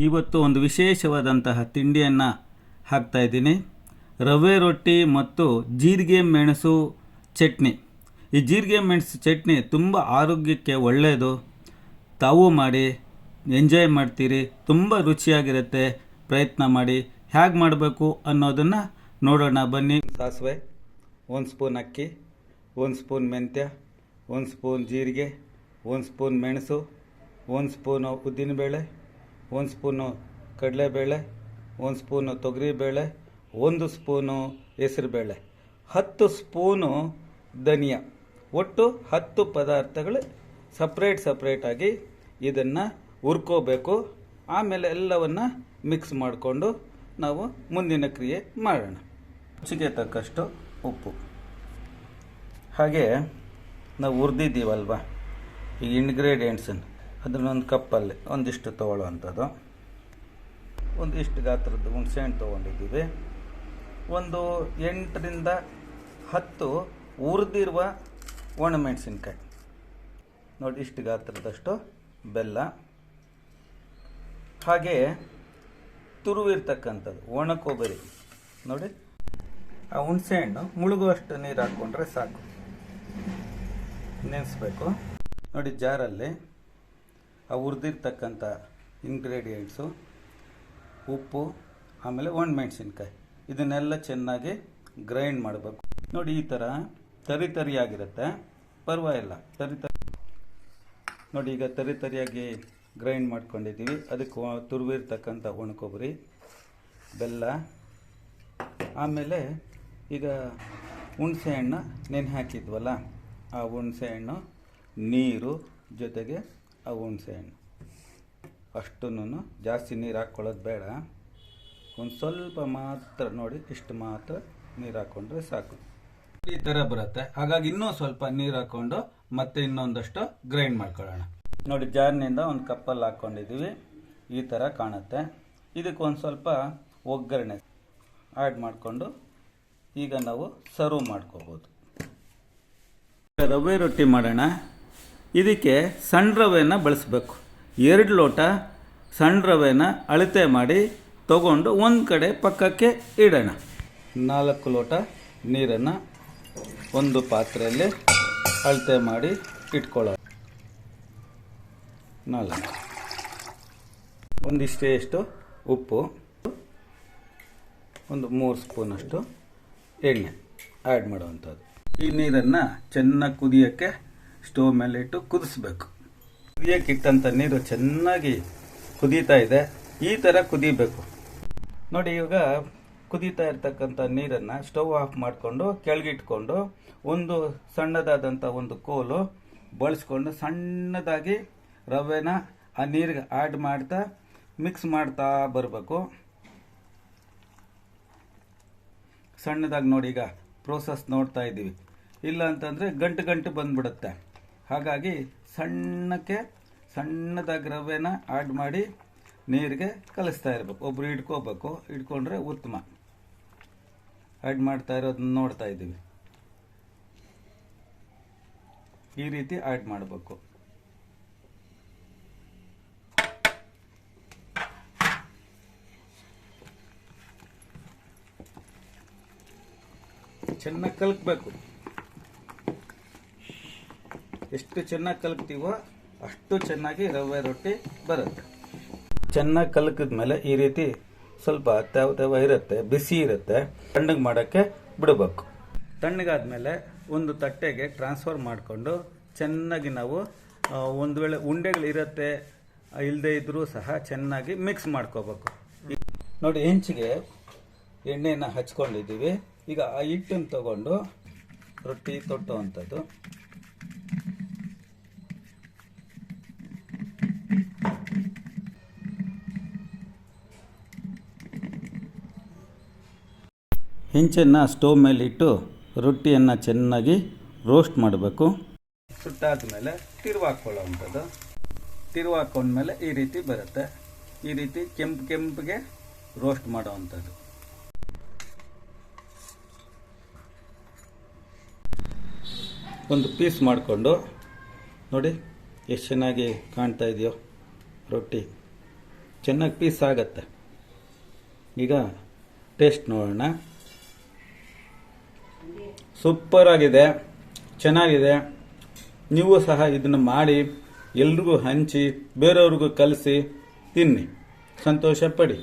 ಇವತ್ತು ಒಂದು ವಿಶೇಷವಾದಂತಹ ತಿಂಡಿಯನ್ನು ಹಾಕ್ತಾ ಇದ್ದೀನಿ. ರವೆ ರೊಟ್ಟಿ ಮತ್ತು ಜೀರಿಗೆ ಮೆಣಸು ಚಟ್ನಿ. ಈ ಜೀರಿಗೆ ಮೆಣಸು ಚಟ್ನಿ ತುಂಬ ಆರೋಗ್ಯಕ್ಕೆ ಒಳ್ಳೆಯದು. ತಾವು ಮಾಡಿ, ಎಂಜಾಯ್ ಮಾಡ್ತೀರಿ, ತುಂಬ ರುಚಿಯಾಗಿರುತ್ತೆ. ಪ್ರಯತ್ನ ಮಾಡಿ, ಹೇಗೆ ಮಾಡಬೇಕು ಅನ್ನೋದನ್ನು ನೋಡೋಣ. ಬನ್ನಿ, ಸಾಸಿವೆ, ಒಂದು ಸ್ಪೂನ್ ಅಕ್ಕಿ, ಒಂದು ಸ್ಪೂನ್ ಮೆಂತ್ಯ, ಒಂದು ಸ್ಪೂನ್ ಜೀರಿಗೆ, ಒಂದು ಸ್ಪೂನ್ ಮೆಣಸು, ಒಂದು ಸ್ಪೂನು ಉದ್ದಿನಬೇಳೆ ಒಂದು ಸ್ಪೂನು ಕಡಲೆಬೇಳೆ, ಒಂದು ಸ್ಪೂನು ತೊಗರಿಬೇಳೆ, ಒಂದು ಸ್ಪೂನು ಹೆಸರುಬೇಳೆ. ಹತ್ತು ಸ್ಪೂನು ಧನಿಯಾ. ಒಟ್ಟು ಹತ್ತು ಪದಾರ್ಥಗಳು ಸಪ್ರೇಟ್ ಸಪ್ರೇಟಾಗಿ ಇದನ್ನು ಹುರ್ಕೋಬೇಕು. ಆಮೇಲೆ ಎಲ್ಲವನ್ನು ಮಿಕ್ಸ್ ಮಾಡಿಕೊಂಡು ನಾವು ಮುಂದಿನ ಕ್ರಿಯೆ ಮಾಡೋಣ. ರುಚಿಗೆ ತಕ್ಕಷ್ಟು ಉಪ್ಪು. ಹಾಗೆ ನಾವು ಹುರಿದಿದ್ದೀವಲ್ವ? ಈ ಇಂಗ್ರೀಡಿಯೆಂಟ್ಸನ್ನು ಅದನ್ನೊಂದು ಕಪ್ಪಲ್ಲಿ, ಒಂದಿಷ್ಟು ತೊಗೊಳ್ಳುವಂಥದ್ದು. ಒಂದಿಷ್ಟು ಗಾತ್ರದ ಹುಣಸೆಹಣ್ಣು ತೊಗೊಂಡಿದ್ದೀವಿ. ಒಂದು ಎಂಟರಿಂದ ಹತ್ತು ಹುರಿದಿರುವ ಒಣಮೆಣಸಿನ್ಕಾಯಿ ನೋಡಿ, ಇಷ್ಟು ಗಾತ್ರದಷ್ಟು ಬೆಲ್ಲ. ಹಾಗೆ ತುರುವಿರ್ತಕ್ಕಂಥದ್ದು, ಒಣ ಕೊಬ್ಬರಿ. ನೋಡಿ, ಆ ಹುಣಸೆಹಣ್ಣು ಮುಳುಗುವಷ್ಟು ನೀರು ಹಾಕ್ಕೊಂಡ್ರೆ ಸಾಕು. ನೆನೆಸ್ಬೇಕು. ನೋಡಿ, ಜಾರಲ್ಲಿ ಆ ಹುರಿದಿರ್ತಕ್ಕಂಥ ಇಂಗ್ರೀಡಿಯೆಂಟ್ಸು ಉಪ್ಪು, ಆಮೇಲೆ ಒಣ ಮೆಣಸಿನ್ಕಾಯಿ. ಇದನ್ನೆಲ್ಲ ಚೆನ್ನಾಗಿ ಗ್ರೈಂಡ್ ಮಾಡಬೇಕು. ನೋಡಿ ಈ ಥರ ತರಿ ತರಿಯಾಗಿರುತ್ತೆ. ಪರವಾಗಿಲ್ಲ, ತರಿ ತರಿ ನೋಡಿ ಈಗ ತರಿ ತರಿಯಾಗಿ ಗ್ರೈಂಡ್ ಮಾಡ್ಕೊಂಡಿದ್ದೀವಿ. ಅದಕ್ಕೆ ತುರುವಿರ್ತಕ್ಕಂಥ ಒಣ ಕೊಬ್ಬರಿ ಬೆಲ್ಲ, ಆಮೇಲೆ ಈಗ ಹುಣಸೆ ಹಣ್ಣು ನೆನೆ ಹಾಕಿದ್ವಲ್ಲ, ಆ ಹುಣಸೆ ಹಣ್ಣು ನೀರು ಜೊತೆಗೆ ಆ ಹುಣಸೆ ಹಣ್ಣು ಅಷ್ಟನ್ನು ಜಾಸ್ತಿ ನೀರು ಹಾಕ್ಕೊಳ್ಳೋದು ಬೇಡ. ಒಂದು ಸ್ವಲ್ಪ ಮಾತ್ರ ನೋಡಿ ಇಷ್ಟು ಮಾತ್ರ ನೀರು ಹಾಕ್ಕೊಂಡ್ರೆ ಸಾಕು. ಈ ಥರ ಬರುತ್ತೆ. ಹಾಗಾಗಿ ಇನ್ನೂ ಸ್ವಲ್ಪ ನೀರು ಹಾಕ್ಕೊಂಡು ಮತ್ತೆ ಇನ್ನೊಂದಷ್ಟು ಗ್ರೈಂಡ್ ಮಾಡ್ಕೊಳ್ಳೋಣ. ನೋಡಿ, ಜಾರ್ನಿಂದ ಒಂದು ಕಪ್ಪಲ್ಲಿ ಹಾಕ್ಕೊಂಡಿದ್ದೀವಿ ಈ ಥರ ಕಾಣುತ್ತೆ. ಇದಕ್ಕೆ ಒಂದು ಸ್ವಲ್ಪ ಒಗ್ಗರಣೆ ಆ್ಯಡ್ ಮಾಡಿಕೊಂಡು ಈಗ ನಾವು ಸರ್ವ್ ಮಾಡ್ಕೋಬೋದು. ರವೆ ರೊಟ್ಟಿ ಮಾಡೋಣ. ಇದಕ್ಕೆ ಸಣ್ಣ ರವೆನ ಬಳಸಬೇಕು. ಎರಡು ಲೋಟ ಸಣ್ಣ ರವೆನ ಅಳತೆ ಮಾಡಿ ತಗೊಂಡು ಒಂದು ಕಡೆ ಪಕ್ಕಕ್ಕೆ ಇಡೋಣ. ನಾಲ್ಕು ಲೋಟ ನೀರನ್ನು ಒಂದು ಪಾತ್ರೆಯಲ್ಲಿ ಅಳತೆ ಮಾಡಿ ಇಟ್ಕೊಳ್ಳೋಣ. ನಾಲ್ಕು. ಒಂದಿಷ್ಟೇ ಎಷ್ಟು ಉಪ್ಪು. ಒಂದು ಮೂರು ಸ್ಪೂನಷ್ಟು ಎಣ್ಣೆ ಆ್ಯಡ್ ಮಾಡುವಂಥದ್ದು. ಈ ನೀರನ್ನು ಚೆನ್ನಾಗಿ ಕುದಿಯೋಕ್ಕೆ ಸ್ಟವ್ ಮೇಲೆ ಇಟ್ಟು ಕುದಿಸ್ಬೇಕು. ಕುದಿಯೋಕ್ಕಿಟ್ಟಂಥ ನೀರು ಚೆನ್ನಾಗಿ ಕುದೀತಾ ಇದೆ. ಈ ಥರ ಕುದಿಬೇಕು. ನೋಡಿ, ಇವಾಗ ಕುದೀತಾ ಇರ್ತಕ್ಕಂಥ ನೀರನ್ನು ಸ್ಟವ್ ಆಫ್ ಮಾಡಿಕೊಂಡು, ಕೆಳಗಿಟ್ಕೊಂಡು, ಒಂದು ಸಣ್ಣದಾದಂಥ ಒಂದು ಕೋಲು ಬಳಸ್ಕೊಂಡು ಸಣ್ಣದಾಗಿ ರವೆನ ಆ ನೀರಿಗೆ ಆ್ಯಡ್ ಮಾಡ್ತಾ ಮಿಕ್ಸ್ ಮಾಡ್ತಾ ಬರಬೇಕು. ಸಣ್ಣದಾಗಿ ನೋಡಿ, ಈಗ ಪ್ರೋಸೆಸ್ ನೋಡ್ತಾ ಇದ್ದೀವಿ. ಇಲ್ಲ ಅಂತಂದರೆ ಗಂಟು ಗಂಟು ಬಂದ್ಬಿಡುತ್ತೆ. ಹಾಗಾಗಿ ಸಣ್ಣಕ್ಕೆ ಸಣ್ಣದಾಗಿ ರವೆನ ಆ್ಯಡ್ ಮಾಡಿ ನೀರಿಗೆ ಕಲಿಸ್ತಾ ಇರಬೇಕು. ಒಬ್ಬರು ಹಿಡ್ಕೋಬೇಕು ಹಿಡ್ಕೊಂಡ್ರೆ ಉತ್ತಮ. ಆ್ಯಡ್ ಮಾಡ್ತಾ ಇರೋದನ್ನ ನೋಡ್ತಾ ಇದ್ದೀವಿ. ಈ ರೀತಿ ಆ್ಯಡ್ ಮಾಡಬೇಕು. ಚೆನ್ನಾಗಿ ಕಲಕಬೇಕು. ಎಷ್ಟು ಚೆನ್ನಾಗಿ ಕಲಕ್ತೀವೋ ಅಷ್ಟು ಚೆನ್ನಾಗಿ ರವೆ ರೊಟ್ಟಿ ಬರುತ್ತೆ. ಚೆನ್ನಾಗಿ ಕಲಕಿದ್ಮೇಲೆ ಈ ರೀತಿ ಸ್ವಲ್ಪ ತೆವ ತೆವ ಇರುತ್ತೆ, ಬಿಸಿ ಇರುತ್ತೆ, ತಣ್ಣಗೆ ಮಾಡೋಕ್ಕೆ ಬಿಡಬೇಕು. ತಣ್ಣಗಾದ್ಮೇಲೆ ಒಂದು ತಟ್ಟೆಗೆ ಟ್ರಾನ್ಸ್ಫರ್ ಮಾಡಿಕೊಂಡು ಚೆನ್ನಾಗಿ ನಾವು ಒಂದು ವೇಳೆ ಉಂಡೆಗಳಿರುತ್ತೆ ಇಲ್ಲದೆ ಇದ್ದರೂ ಸಹ ಚೆನ್ನಾಗಿ ಮಿಕ್ಸ್ ಮಾಡ್ಕೋಬೇಕು. ನೋಡಿ ಹೆಂಚಿಗೆ ಎಣ್ಣೆನ ಹಚ್ಕೊಂಡಿದ್ದೀವಿ. ಈಗ ಆ ಹಿಟ್ಟನ್ನು ತಗೊಂಡು ರೊಟ್ಟಿ ತೊಟ್ಟುವಂಥದ್ದು. ಹೆಂಚನ್ನು ಸ್ಟೋವ್ ಮೇಲೆ ಇಟ್ಟು ರೊಟ್ಟಿಯನ್ನು ಚೆನ್ನಾಗಿ ರೋಸ್ಟ್ ಮಾಡಬೇಕು. ಸುಟ್ಟಾದ್ಮೇಲೆ ತಿರುವು ಹಾಕ್ಕೊಳ್ಳೋವಂಥದ್ದು ತಿರುವು ಹಾಕ್ಕೊಂಡ್ಮೇಲೆ ಈ ರೀತಿ ಬರುತ್ತೆ. ಈ ರೀತಿ ಕೆಂಪು ಕೆಂಪಿಗೆ ರೋಸ್ಟ್ ಮಾಡೋವಂಥದ್ದು ಒಂದು ಪೀಸ್ ಮಾಡಿಕೊಂಡು, ನೋಡಿ ಎಷ್ಟು ಚೆನ್ನಾಗಿ ಕಾಣ್ತಾ ಇದೆಯೋ ರೊಟ್ಟಿ. ಚೆನ್ನಾಗಿ ಪೀಸ್ ಆಗತ್ತೆ. ಈಗ ಟೇಸ್ಟ್ ನೋಡೋಣ. ಸೂಪರ್ ಆಗಿದೆ ಚೆನ್ನಾಗಿದೆ. ನೀವು ಸಹ ಇದನ್ನು ಮಾಡಿ ಎಲ್ರಿಗೂ ಹಂಚಿ ಬೇರೆಯವ್ರಿಗೂ ಕಲಿಸಿ ತಿನ್ನಿ. ಸಂತೋಷ ಪಡಿ.